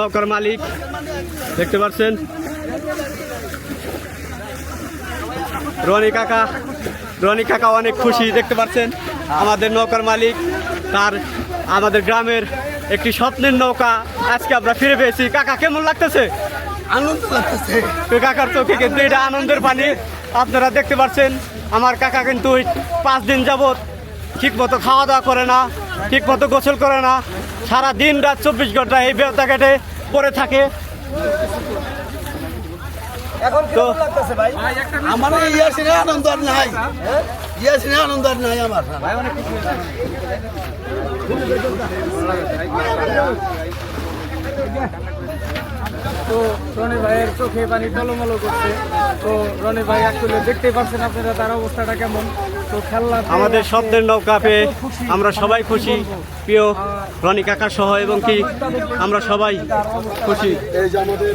নৌকার মালিক দেখতে পাচ্ছেন? রনি কাকা রনি কাকা অনেক খুশি দেখতে পাচ্ছেন? আমাদের নৌকার মালিক তার আমাদের গ্রামের একটি স্বপ্নের নৌকা আজকে আমরা ফিরে পেয়েছি। কাকা কেমন লাগতেছে? আনন্দ লাগতেছে। তো কাকার চোখে কিন্তু এটা আনন্দের পানি আপনারা দেখতে পাচ্ছেন আমার কাকা কিন্তু ওই পাঁচ দিন যাবৎ ঠিক মতো খাওয়া দাওয়া করে না ঠিক মতো গোসল করে না সারা দিন রাত চব্বিশ ঘণ্টা এই বেতা কেটে পড়ে থাকে। তো আমার সিনে আনন্দ আর নাই। সিনে আনন্দ আর নাই আমার। তো রনি ভাইয়ের চোখে পানি টলমলো করছে। তো রনি ভাই আসলে দেখতেই পাচ্ছেন আপনারা তার অবস্থাটা কেমন। তো খেলনা আমাদের শব্দের নৌকা পেয়ে আমরা সবাই খুশি। প্রিয় রনি কাকা সহ এবং কি আমরা সবাই খুশি। এই যে আমাদের